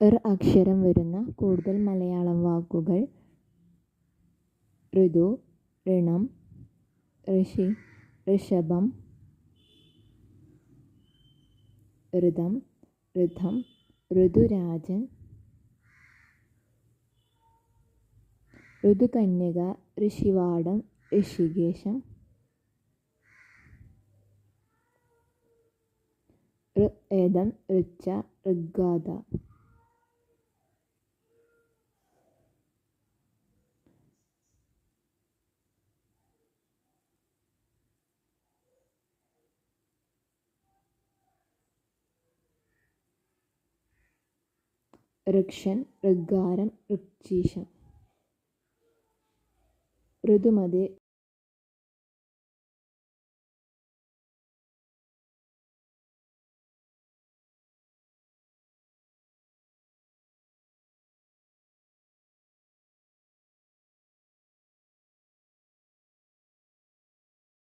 ഋ അക്ഷരം വരുന്ന കൂടുതൽ മലയാളം വാക്കുകൾ ഋതു ഋണം ഋഷി ഋഷഭം ഋതം ഋതം ഋതുരാജൻ ഋതുകന്യക ഋഷിവാടം ഋഷികേശം ഋ ഏതം ഋച്ച ഋഗാഥ ഋക്ഷൻ ഋഗാരം ഋക്ചീഷം ഋതുമതി